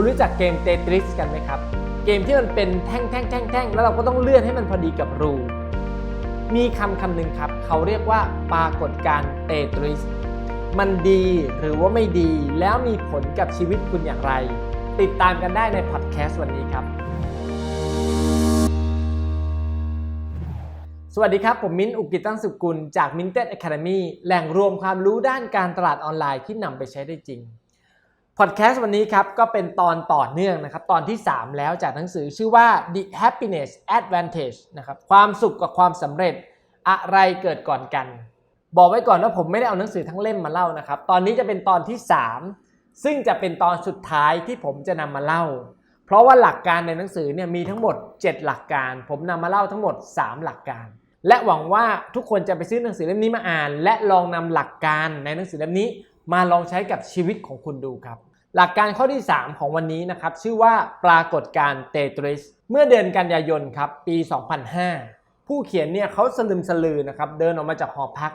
คุณรู้จักเกมเตทริสกันไหมครับ เกมที่มันเป็นแท่งแท่งแท่งแท่งแล้วเราก็ต้องเลื่อนให้มันพอดีกับรู มีคำคำหนึ่งครับ เขาเรียกว่าปรากฏการณ์เตทริส มันดีหรือว่าไม่ดีแล้วมีผลกับชีวิตคุณอย่างไร ติดตามกันได้ในพอดแคสต์วันนี้ครับ สวัสดีครับ ผมมิ้นท์อุกิตตั้งสุกุลจาก Minted Academy แหล่งรวมความรู้ด้านการตลาดออนไลน์ที่นำไปใช้ได้จริง พอดแคสต์วันนี้ครับก็เป็นตอนต่อเนื่องนะครับตอนที่ 3 แล้วจากหนังสือชื่อว่า The Happiness Advantage นะครับความสุขกับความสำเร็จอะไรเกิดก่อนกัน บอกไว้ก่อนว่าผมไม่ได้เอาหนังสือทั้งเล่มมาเล่านะครับตอนนี้จะเป็นตอนที่ 3 ซึ่งจะเป็นตอนสุดท้ายที่ผมจะนำมาเล่า เพราะว่าหลักการในหนังสือเนี่ยมีทั้งหมด 7 หลักการ ผมนำมาเล่าทั้งหมด 3 หลักการ และหวังว่าทุกคนจะไปซื้อหนังสือเล่มนี้มาอ่าน และลองนำหลักการในหนังสือเล่มนี้ มาลองใช้กับชีวิตของคุณดูครับ หลักการข้อที่ 3 ของวันนี้นะครับ ชื่อว่าปรากฏการณ์เตทริส เมื่อเดือนกันยายนครับ ปี 2005 ผู้เขียนเนี่ยเขาสลึมสลือนะครับ เดินออกมาจากหอพัก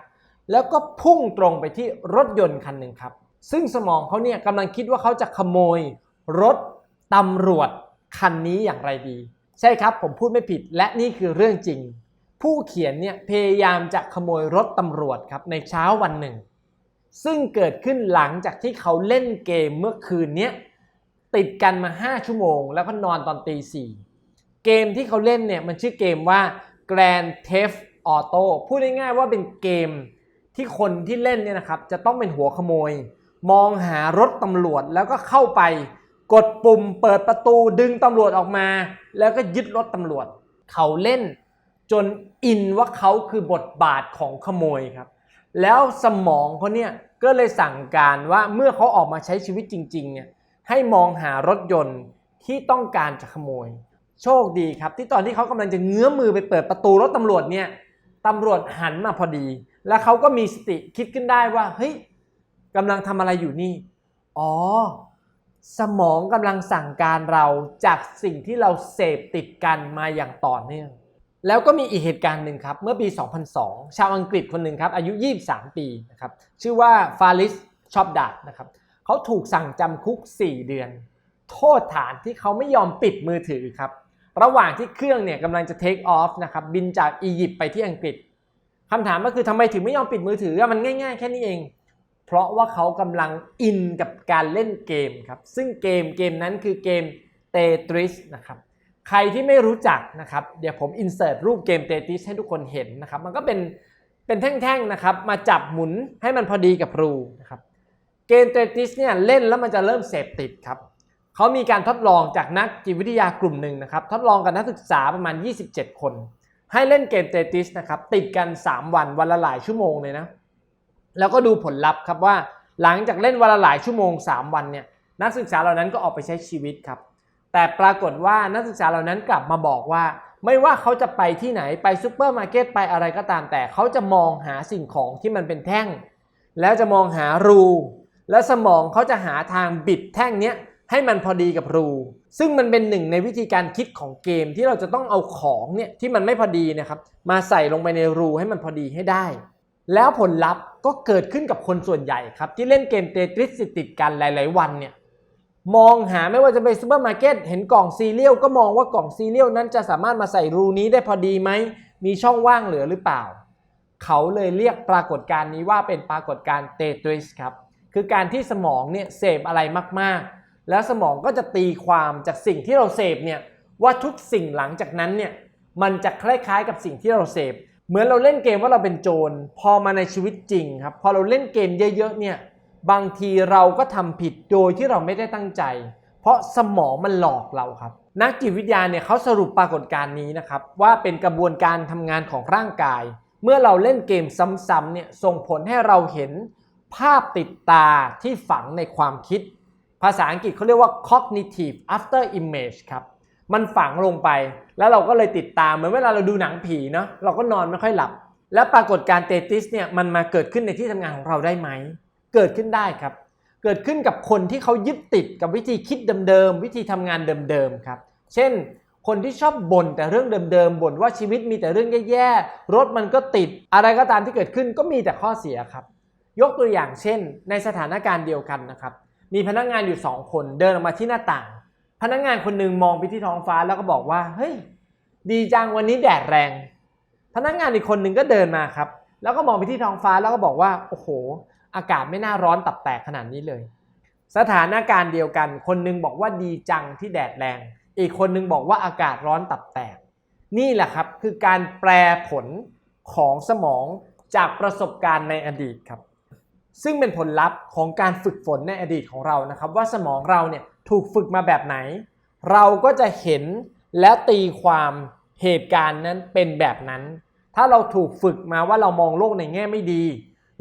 แล้วก็พุ่งตรงไปที่รถยนต์คันหนึ่งครับ ซึ่งสมองเขาเนี่ยกำลังคิดว่าเขาจะขโมย รถตำรวจคันนี้อย่างไรดี ใช่ครับผมพูดไม่ผิดและนี่คือเรื่องจริง ผู้เขียนเนี่ยพยายามจะขโมยรถตำรวจครับในเช้าวันหนึ่ง ซึ่งเกิดขึ้นหลังจากที่เขาเล่นเกมเมื่อคืนนี้ติดกันมา 5 ชั่วโมง แล้วก็นอนตอนตีสี่เกมที่เขาเล่นเนี่ยมันชื่อเกมว่า Grand Theft Auto พูดง่ายๆว่าเป็นเกมที่คนที่เล่นเนี่ยนะครับจะต้องเป็นหัวขโมย มองหารถตำรวจแล้วก็เข้าไป กดปุ่มเปิดประตูดึงตำรวจออกมา แล้วก็ยึดรถตำรวจ เขาเล่นจนอินว่าเขาคือบทบาทของขโมยครับ แล้วสมองเขาเนี่ยก็เลยสั่งการว่าเมื่อเขาออกมาใช้ชีวิตจริงๆเนี่ยให้มองหารถยนต์ที่ต้องการจะขโมย โชคดีครับ ที่ตอนที่เขากำลังจะเงื้อมือไปเปิดประตูรถตำรวจเนี่ยตำรวจหันมาพอดี แล้วเขาก็มีสติคิดขึ้นได้ว่าเฮ้ยกำลังทำอะไรอยู่นี่ อ๋อ สมองกำลังสั่งการเราจากสิ่งที่เราเสพติดกันมาอย่างต่อเนื่อง แล้วก็มีอีกเหตุการณ์หนึ่งครับ เมื่อปี 2002 ชาวอังกฤษคนหนึ่งครับ อายุ 23 ปีนะครับ ชื่อว่าฟาริสชอบดัดนะครับ เขาถูกสั่งจำคุก 4 เดือน โทษฐานที่เขาไม่ยอมปิดมือถือครับ ระหว่างที่เครื่องเนี่ยกำลังจะเทคออฟนะครับ บินจากอียิปต์ไปที่อังกฤษคำถามก็คือทำไมถึงไม่ยอมปิดมือถือ มันง่ายๆ แค่นี้เอง เพราะว่าเขากำลังอินกับการเล่นเกมครับ ซึ่งเกมเกมนั้นคือเกมเตทริสนะครับ ใครที่ไม่รู้จักนะครับเดี๋ยวผมอินเสิร์ตรูปเกมเตทริสให้ทุกคนเห็นนะครับ มันก็เป็นเป็นแท่งๆนะครับ มาจับหมุนให้มันพอดีกับรูนะครับ เกมเตทริสเนี่ยเล่นแล้วมันจะเริ่มเสพติดครับเขามีการทดลองจากนักจิตวิทยากลุ่มหนึ่งนะครับ ทดลองกับนักศึกษาประมาณ 27 คน ให้เล่นเกมเตทริสนะครับ ติดกัน 3 วันวันละหลายชั่วโมงเลยนะ แล้วก็ดูผลลัพธ์ครับว่าหลังจากเล่นวันละหลายชั่วโมง 3 วันเนี่ยนักศึกษาเหล่านั้นก็ออกไปใช้ชีวิตครับ แต่ปรากฏว่านักศึกษาเหล่านั้นกลับมาบอกว่า ไม่ว่าเขาจะไปที่ไหนไปซูเปอร์มาร์เก็ตไปอะไรก็ตามแต่เขาจะมองหาสิ่งของที่มันเป็นแท่ง แล้วจะมองหารู และสมองเขาจะหาทางบิดแท่งเนี้ยให้มันพอดีกับรู ซึ่งมันเป็นหนึ่งในวิธีการคิดของเกมที่เราจะต้องเอาของเนี่ยที่มันไม่พอดีนะครับ มาใส่ลงไปในรูให้มันพอดีให้ได้ แล้วผลลัพธ์ก็เกิดขึ้นกับคนส่วนใหญ่ครับ ที่เล่นเกมเตทริสติดกันหลาย ๆ วันเนี่ย มองหาไม่ว่าจะไปซูเปอร์มาร์เก็ตเห็นกล่องซีเรียลก็มองว่ากล่องซีเรียลนั้นจะสามารถมาใส่รูนี้ได้พอดีไหม มีช่องว่างเหลือหรือเปล่า เขาเลยเรียกปรากฏการณ์นี้ว่าเป็นปรากฏการณ์เตทริสครับ คือการที่สมองเนี่ยเสพอะไรมากๆ แล้วสมองก็จะตีความจากสิ่งที่เราเสพเนี่ยว่าทุกสิ่งหลังจากนั้นเนี่ยมันจะคล้ายๆกับสิ่งที่เราเสพ เหมือนเราเล่นเกมว่าเราเป็นโจร พอมาในชีวิตจริงครับ พอเราเล่นเกมเยอะๆเนี่ย บางทีเราก็ทำผิดโดยที่เราไม่ได้ตั้งใจ เพราะสมองมันหลอกเราครับ นักจิตวิทยาเนี่ยเขาสรุปปรากฏการณ์นี้นะครับ ว่าเป็นกระบวนการทำงานของร่างกาย เมื่อเราเล่นเกมซ้ำๆเนี่ยส่งผลให้เราเห็นภาพติดตาที่ฝังในความคิด ภาษาอังกฤษเขาเรียกว่า cognitive after image ครับมันฝังลงไป แล้วเราก็เลยติดตามเหมือนเวลาเราดูหนังผีเนาะเราก็นอนไม่ค่อยหลับ แล้วปรากฏการณ์เตติสเนี่ยมันมาเกิดขึ้นในที่ทำงานของเราได้ไหม เกิดขึ้นได้ครับ เกิดขึ้นกับคนที่เขายึดติดกับวิธีคิดเดิมๆวิธีทำงานเดิมๆครับ เช่น คนที่ชอบบ่นแต่เรื่องเดิมๆบ่นว่าชีวิตมีแต่เรื่องแย่ๆรถมันก็ติด อะไรก็ตามที่เกิดขึ้นก็มีแต่ข้อเสียครับ ยกตัวอย่างเช่น ในสถานการณ์เดียวกันนะครับ มีพนักงานอยู่สองคนเดินออกมาที่หน้าต่าง พนักงานคนหนึ่งมองไปที่ท้องฟ้าแล้วก็บอกว่าเฮ้ยดีจังวันนี้แดดแรง พนักงานอีกคนหนึ่งก็เดินมาครับแล้วก็มองไปที่ท้องฟ้าแล้วก็บอกว่าโอ้โห อากาศไม่น่าร้อนตับแตกขนาดนี้เลย สถานการณ์เดียวกัน คนหนึงบอกว่าดีจังที่แดดแรง อีกคนหนึงบอกว่าอากาศร้อนตับแตก นี่แหละครับคือการแปลผลของสมองจากประสบการณ์ในอดีตครับ ซึ่งเป็นผลลัพธ์ของการฝึกฝนในอดีตของเรานะครับ ว่าสมองเราเนี่ยถูกฝึกมาแบบไหน เราก็จะเห็นและตีความเหตุการณ์นั้นเป็นแบบนั้น ถ้าเราถูกฝึกมาว่าเรามองโลกในแง่ไม่ดี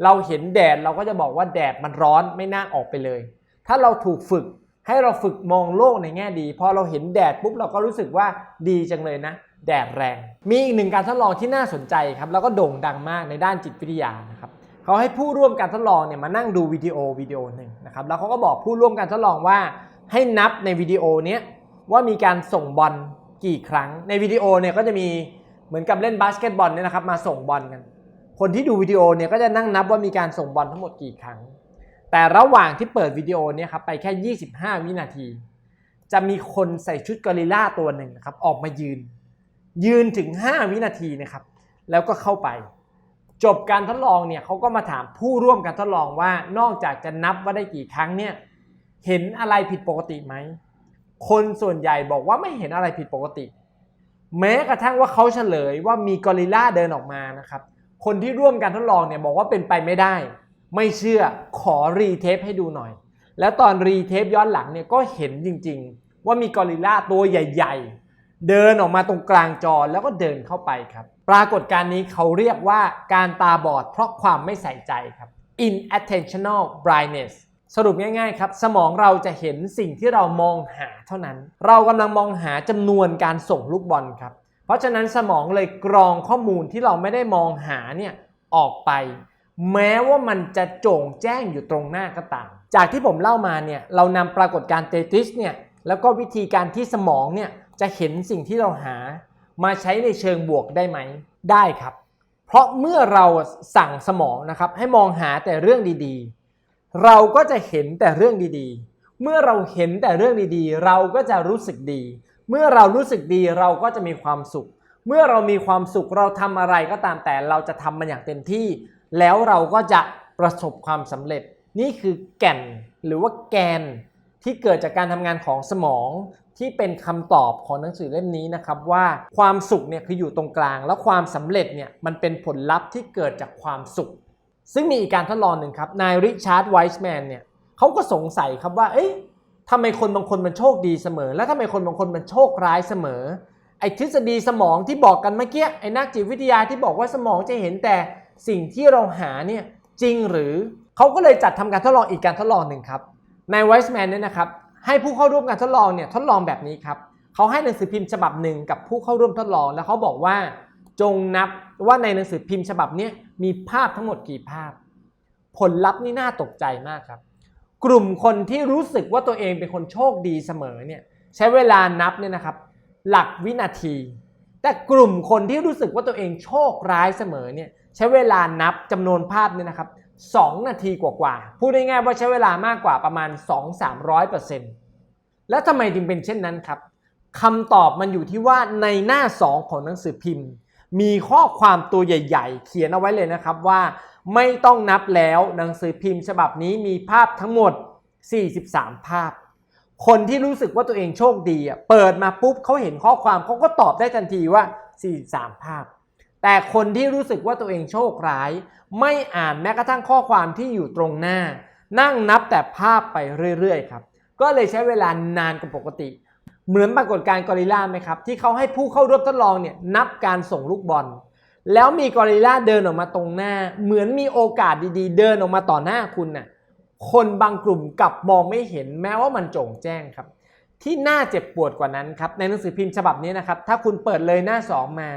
เราเห็นแดดเราก็จะบอกว่าแดดมันร้อนไม่น่าออกไปเลย ถ้าเราถูกฝึกให้เราฝึกมองโลกในแง่ดี พอเราเห็นแดดปุ๊บเราก็รู้สึกว่าดีจังเลยนะ แดดแรง มีอีกหนึ่งการทดลองที่น่าสนใจครับแล้วก็โด่งดังมากในด้านจิตวิทยานะครับเขาให้ผู้ร่วมการทดลองเนี่ยมานั่งดูวิดีโอวิดีโอหนึ่งนะครับแล้วเขาก็บอกผู้ร่วมการทดลองว่า ให้นับในวิดีโอเนี้ยว่ามีการส่งบอลกี่ครั้ง ในวิดีโอเนี่ยก็จะมีเหมือนกับเล่นบาสเกตบอลเนี่ยนะครับมาส่งบอลกัน คนที่ดูวิดีโอเนี่ยก็จะนั่งนับว่ามีการส่งบอลทั้งหมดกี่ครั้ง แต่ระหว่างที่เปิดวิดีโอเนี่ยครับไปแค่ 25 วินาที จะมีคนใส่ชุดกอริลลาตัวหนึ่งนะครับออกมายืน ยืนถึง 5 วินาทีนะครับ แล้วก็เข้าไป จบการทดลองเนี่ยเขาก็มาถามผู้ร่วมการทดลองว่านอกจากจะนับว่าได้กี่ครั้งเนี่ยเห็นอะไรผิดปกติไหม คนส่วนใหญ่บอกว่าไม่เห็นอะไรผิดปกติ แม้กระทั่งว่าเขาเฉลยว่ามีกอริลลาเดินออกมานะครับ คนที่ร่วมการทดลองเนี่ยบอกว่าเป็นไปไม่ได้ ไม่เชื่อขอรีเทปให้ดูหน่อย แล้วตอนรีเทปย้อนหลังเนี่ยก็เห็นจริงๆ ว่ามีกอริลลาตัวใหญ่ ๆ เดินออกมาตรงกลางจอแล้วก็เดินเข้าไปครับ ปรากฏการณ์นี้เขาเรียกว่าการตาบอดเพราะความไม่ใส่ใจครับ inattentional blindness สรุปง่ายๆครับ สมองเราจะเห็นสิ่งที่เรามองหาเท่านั้น เรากำลังมองหาจำนวนการส่งลูกบอลครับ เพราะฉะนั้นสมองเลยกรองข้อมูลที่เราไม่ได้มองหาเนี่ยออกไป แม้ว่ามันจะโจ่งแจ้งอยู่ตรงหน้าก็ตาม จากที่ผมเล่ามาเนี่ยเรานำปรากฏการณ์เตติสเนี่ยแล้วก็วิธีการที่สมองเนี่ยจะเห็นสิ่งที่เราหา มาใช้ในเชิงบวกได้ไหม ได้ครับ เพราะเมื่อเราสั่งสมองนะครับให้มองหาแต่เรื่องดีๆ เราก็จะเห็นแต่เรื่องดีๆ เมื่อเราเห็นแต่เรื่องดีๆ เราก็จะรู้สึกดี เมื่อเรารู้สึกดีเราก็จะมีความสุข เมื่อเรามีความสุขเราทำอะไรก็ตามแต่เราจะทำมันอย่างเต็มที่ แล้วเราก็จะประสบความสำเร็จ นี่คือแก่นหรือว่าแกนที่เกิดจากการทำงานของสมองที่เป็นคำตอบของหนังสือเล่มนี้นะครับว่าความสุขเนี่ยคืออยู่ตรงกลาง แล้วความสำเร็จเนี่ยมันเป็นผลลัพธ์ที่เกิดจากความสุข ซึ่งมีอีกการทดลองหนึ่งครับนายริชาร์ดไวส์แมนเนี่ยเขาก็สงสัยครับว่าเอ๊ะ ทำไมคนบางคนมันโชคดีเสมอ แล้วทำไมคนบางคนมันโชคร้ายเสมอ ไอ้ทฤษฎีสมองที่บอกกันเมื่อกี้ไอ้นักจิตวิทยาที่บอกว่าสมองจะเห็นแต่สิ่งที่เราหาเนี่ยจริงหรือเขาก็เลยจัดทำการทดลองอีกการทดลองหนึ่งครับในไวส์แมนเนี่ยนะครับให้ผู้เข้าร่วมการทดลองเนี่ยทดลองแบบนี้ครับเขาให้หนังสือพิมพ์ฉบับหนึ่งกับผู้เข้าร่วมทดลอง แล้วเขาบอกว่าจงนับว่าในหนังสือพิมพ์ฉบับนี้มีภาพทั้งหมดกี่ภาพ ผลลัพธ์นี่น่าตกใจมากครับ กลุ่มคนที่รู้สึกว่าตัวเองเป็นคนโชคดีเสมอเนี่ยใช้เวลานับเนี่ยนะครับ หลักวินาที แต่กลุ่มคนที่รู้สึกว่าตัวเองโชคร้ายเสมอเนี่ยใช้เวลานับจำนวนภาพเนี่ยนะครับ2นาทีกว่าๆพูดง่ายๆว่าใช้เวลามากกว่าประมาณ 2-300%แล้วทำไมจึงเป็นเช่นนั้นครับคำตอบมันอยู่ที่ว่าในหน้า 2 ของหนังสือพิมพ์ มีข้อความตัวใหญ่ ๆ เขียนเอาไว้เลยนะครับว่า ไม่ต้องนับแล้วหนังสือพิมพ์ฉบับนี้มีภาพทั้งหมด 43 ภาพ คนที่รู้สึกว่าตัวเองโชคดีอะเปิดมาปุ๊บเขาเห็นข้อความเขาก็ตอบได้ทันทีว่า 43 ภาพ แต่คนที่รู้สึกว่าตัวเองโชคร้าย ไม่อ่านแม้กระทั่งข้อความที่อยู่ตรงหน้า นั่งนับแต่ภาพไปเรื่อยๆครับก็เลยใช้เวลานานกว่าปกติ เหมือนปรากฏการณ์กอริลลาไหมครับ ที่เขาให้ผู้เข้าร่วมทดลองเนี่ยนับการส่งลูกบอล แล้วมีกอริลลาเดินออกมาตรงหน้า เหมือนมีโอกาสดีๆ เดินออกมาต่อหน้าคุณน่ะคนบางกลุ่มกลับมองไม่เห็นแม้ว่ามันโจ่งแจ้งครับ ที่น่าเจ็บปวดกว่านั้นครับ ในหนังสือพิมพ์ฉบับนี้นะครับ ถ้าคุณเปิดเลยหน้า 2 มา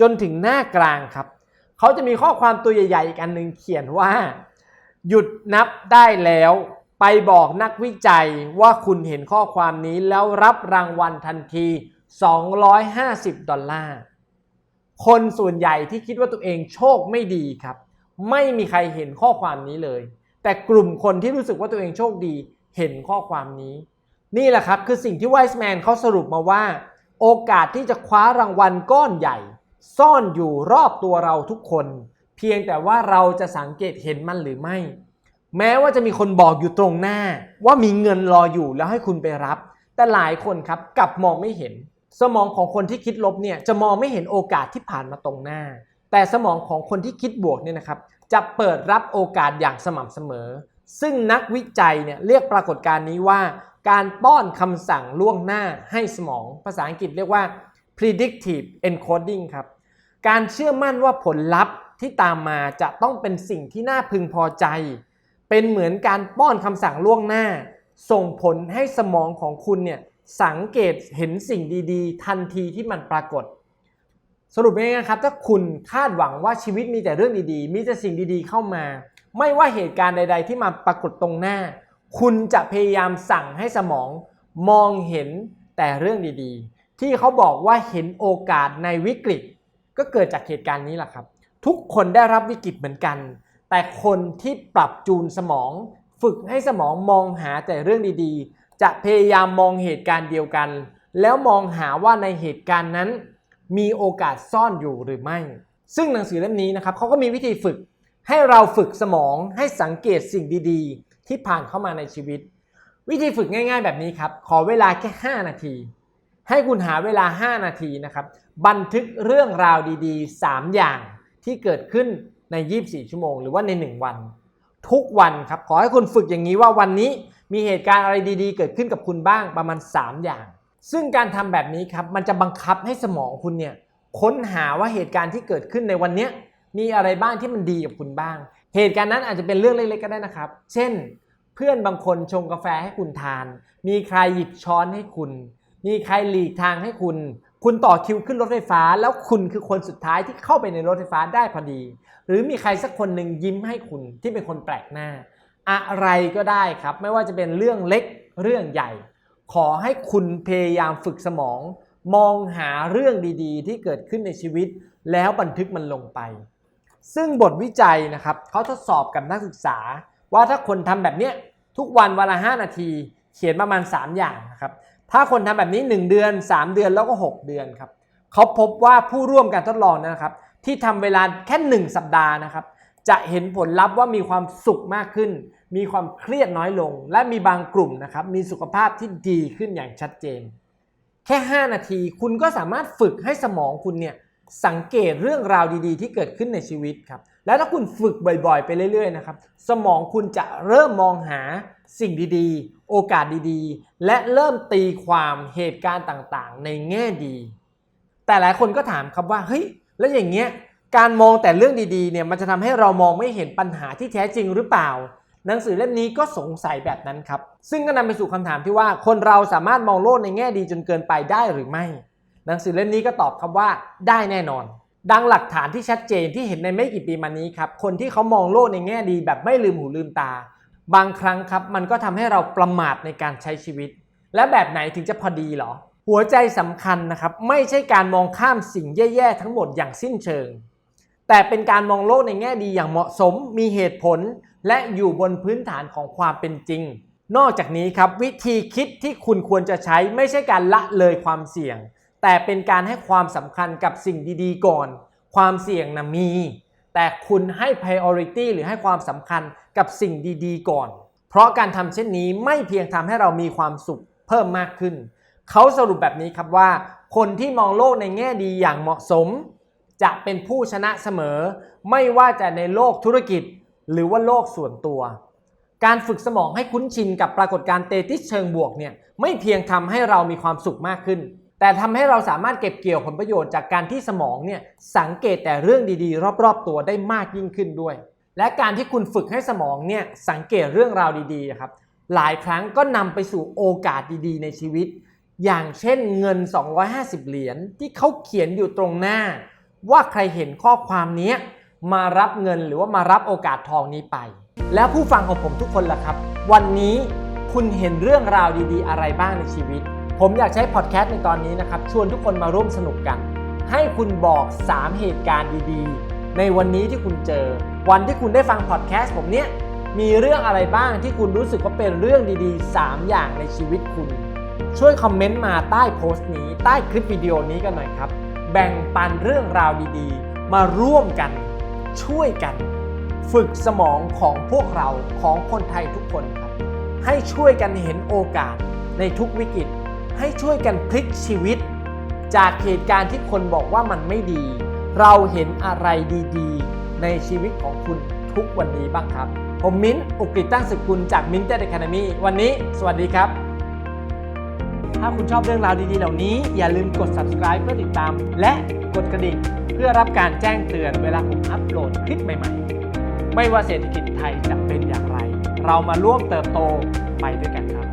จนถึงหน้ากลางครับเขาจะมีข้อความตัวใหญ่ๆอีกอันหนึ่งเขียนว่า หยุดนับได้แล้ว ไปบอกนักวิจัยว่าคุณเห็นข้อความนี้แล้วรับรางวัลทันที 250 ดอลลาร์ คนส่วนใหญ่ที่คิดว่าตัวเองโชคไม่ดีครับ ไม่มีใครเห็นข้อความนี้เลย แต่กลุ่มคนที่รู้สึกว่าตัวเองโชคดีเห็นข้อความนี้ นี่แหละครับคือสิ่งที่ไวส์แมนเขาสรุปมาว่า โอกาสที่จะคว้ารางวัลก้อนใหญ่ ซ่อนอยู่รอบตัวเราทุกคน เพียงแต่ว่าเราจะสังเกตเห็นมันหรือไม่ แม้ว่าจะมีคนบอกอยู่ตรงหน้า ว่ามีเงินรออยู่แล้วให้คุณไปรับ แต่หลายคนครับกลับมองไม่เห็น สมองของคนที่คิดลบเนี่ยจะมองไม่เห็นโอกาสที่ผ่านมาตรงหน้า แต่สมองของคนที่คิดบวกเนี่ยนะครับจะเปิดรับโอกาสอย่างสม่ำเสมอ ซึ่งนักวิจัยเนี่ยเรียกปรากฏการณ์นี้ว่า การป้อนคำสั่งล่วงหน้าให้สมอง ภาษาอังกฤษเรียกว่า predictive encoding ครับ การเชื่อมั่นว่าผลลัพธ์ที่ตามมาจะต้องเป็นสิ่งที่น่าพึงพอใจ เป็นเหมือนการป้อนคำสั่งล่วงหน้า ส่งผลให้สมองของคุณเนี่ยสังเกตเห็นสิ่งดีๆ ทันทีที่มันปรากฏ สรุปง่ายๆครับ ถ้าคุณคาดหวังว่าชีวิตมีแต่เรื่องดีๆ มีแต่สิ่งดีๆเข้ามา ไม่ว่าเหตุการณ์ใด ๆ ที่มาปรากฏตรงหน้า คุณจะพยายามสั่งให้สมองมองเห็นแต่เรื่องดีๆ ที่เขาบอกว่าเห็นโอกาสในวิกฤต ก็เกิดจากเหตุการณ์นี้แหละครับ ทุกคนได้รับวิกฤตเหมือนกัน แต่คนที่ปรับจูนสมอง ฝึกให้สมองมองหาแต่เรื่องดีๆ จะพยายามมองเหตุการณ์เดียวกัน แล้วมองหาว่าในเหตุการณ์นั้น มีโอกาสซ่อนอยู่หรือไม่ ซึ่งหนังสือเล่มนี้นะครับเขาก็มีวิธีฝึก ให้เราฝึกสมองให้สังเกตสิ่งดีๆ ที่ผ่านเข้ามาในชีวิต วิธีฝึกง่าย ๆ แบบนี้ครับ ขอเวลาแค่ 5 นาที ให้คุณหาเวลา 5 นาทีนะครับ บันทึกเรื่องราวดีๆ 3 อย่างที่เกิดขึ้น ใน 24 ชั่วโมง หรือว่าใน 1 วัน ทุกวันครับขอให้คุณฝึกอย่างนี้ว่าวันนี้มีเหตุการณ์อะไรดีๆ เกิดขึ้นกับคุณบ้างประมาณ 3 อย่าง ซึ่งการทำแบบนี้ครับมันจะบังคับให้สมองคุณเนี่ยค้นหาว่าเหตุการณ์ที่เกิดขึ้นในวันนี้มีอะไรบ้างที่มันดีกับคุณบ้าง เหตุการณ์นั้นอาจจะเป็นเรื่องเล็กๆก็ได้นะครับ เช่น เพื่อนบางคนชงกาแฟให้คุณทาน มีใครหยิบช้อนให้คุณ มีใครหลีกทางให้คุณ คุณต่อคิวขึ้นรถไฟฟ้า แล้วคุณคือคนสุดท้ายที่เข้าไปในรถไฟฟ้าได้พอดี หรือมีใครสักคนหนึ่งยิ้มให้คุณที่เป็นคนแปลกหน้า อะไรก็ได้ครับ ไม่ว่าจะเป็นเรื่องเล็กเรื่องใหญ่ ขอให้คุณพยายามฝึกสมอง มองหาเรื่องดีๆ ที่เกิดขึ้นในชีวิต แล้วบันทึกมันลงไป ซึ่งบทวิจัยนะครับเขาทดสอบกับนักศึกษา ว่าถ้าคนทำแบบเนี้ยทุกวันวันละ5นาที เขียนประมาณ 3 อย่างนะครับ ถ้าคนทำแบบนี้ 1 เดือน 3 เดือนแล้วก็ 6 เดือนครับเขาพบว่าผู้ร่วมการทดลองนะครับ ที่ทำเวลาแค่ 1 สัปดาห์นะครับ จะเห็นผลลัพธ์ว่ามีความสุขมากขึ้น มีความเครียดน้อยลง และมีบางกลุ่มนะครับ มีสุขภาพที่ดีขึ้นอย่างชัดเจน แค่ 5 นาทีคุณก็สามารถฝึกให้สมองคุณเนี่ยสังเกตเรื่องราวดีๆ ที่เกิดขึ้นในชีวิตครับ แล้วถ้าคุณฝึกบ่อยๆ ไปเรื่อยๆนะครับ สมองคุณจะเริ่มมองหา สิ่งดีๆ โอกาสดีๆ และเริ่มตีความเหตุการณ์ต่างๆ ในแง่ดี แต่หลายคนก็ถามครับว่าเฮ้ยแล้วอย่างเงี้ยการมองแต่เรื่องดีๆเนี่ยมันจะทำให้เรามองไม่เห็นปัญหาที่แท้จริงหรือเปล่า หนังสือเล่มนี้ก็สงสัยแบบนั้นครับ ซึ่งก็นำไปสู่คำถามที่ว่าคนเราสามารถมองโลกในแง่ดีจนเกินไปได้หรือไม่ หนังสือเล่มนี้ก็ตอบครับว่าได้แน่นอน ดังหลักฐานที่ชัดเจนที่เห็นในไม่กี่ปีมานี้ครับคนที่เขามองโลกในแง่ดีแบบไม่ลืมหูลืมตา บางครั้งครับมันก็ทำให้เราประมาทในการใช้ชีวิต และแบบไหนถึงจะพอดีหรอ หัวใจสำคัญนะครับ ไม่ใช่การมองข้ามสิ่งแย่ๆทั้งหมดอย่างสิ้นเชิง แต่เป็นการมองโลกในแง่ดีอย่างเหมาะสม มีเหตุผล และอยู่บนพื้นฐานของความเป็นจริง นอกจากนี้ครับวิธีคิดที่คุณควรจะใช้ไม่ใช่การละเลยความเสี่ยง แต่เป็นการให้ความสำคัญกับสิ่งดีๆ ก่อน ความเสี่ยงนะมี แต่คุณให้ priority หรือให้ความสำคัญกับสิ่งดีๆ ก่อน เพราะการทำเช่นนี้ไม่เพียงทำให้เรามีความสุขเพิ่มมากขึ้น เขาสรุปแบบนี้ครับว่า คนที่มองโลกในแง่ดีอย่างเหมาะสม จะเป็นผู้ชนะเสมอ ไม่ว่าจะในโลกธุรกิจ หรือว่าโลกส่วนตัว การฝึกสมองให้คุ้นชินกับปรากฏการณ์เตติสเชิงบวกเนี่ยไม่เพียงทำให้เรามีความสุขมากขึ้น แต่ทำให้เราสามารถเก็บเกี่ยวผลประโยชน์จากการที่สมองเนี่ยสังเกตแต่เรื่องดีๆ รอบๆ ตัวได้มากยิ่งขึ้นด้วย และการที่คุณฝึกให้สมองเนี่ยสังเกตเรื่องราวดีๆครับหลายครั้งก็นำไปสู่โอกาสดีๆ ในชีวิต อย่างเช่นเงิน 250 เหรียญที่เขาเขียนอยู่ตรงหน้า ว่าใครเห็นข้อความนี้มารับเงินหรือว่ามารับโอกาสทองนี้ไป แล้วผู้ฟังของผมทุกคนล่ะครับ วันนี้คุณเห็นเรื่องราวดีๆ อะไรบ้างในชีวิต ผมอยากใช้พอดแคสต์ในตอนนี้นะครับ ชวนทุกคนมาร่วมสนุกกัน ให้คุณบอก 3 เหตุการณ์ดีๆ ในวันนี้ที่คุณเจอ วันที่คุณได้ฟังพอดแคสต์ผมเนี้ยมีเรื่องอะไรบ้างที่คุณรู้สึกว่าเป็นเรื่องดีๆ 3 อย่างในชีวิตคุณ ช่วยคอมเมนต์มาใต้โพสต์นี้ ใต้คลิปวิดีโอนี้กันหน่อยครับ แบ่งปันเรื่องราวดีๆ มาร่วมกัน ช่วยกัน ฝึกสมองของพวกเราของคนไทยทุกคนครับ ให้ช่วยกันเห็นโอกาสในทุกวิกฤต ให้ช่วยกันพลิกชีวิต จากเหตุการณ์ที่คนบอกว่ามันไม่ดี เราเห็นอะไรดีๆ ในชีวิตของคุณทุกวันนี้บ้างครับ ผมมิ้นท์อุกฤษตั้งสกุลจากมิ้นท์เต็ดแคนามีวันนี้ สวัสดีครับ ถ้าคุณชอบเรื่องราวดีๆ เหล่านี้ อย่าลืมกด subscribe เพื่อติดตาม และกดกระดิ่งเพื่อรับการแจ้งเตือนเวลาผมอัปโหลดคลิปใหม่ๆ ไม่ว่าเศรษฐกิจไทยจะเป็นอย่างไร เรามาร่วมเติบโตไปด้วยกันครับ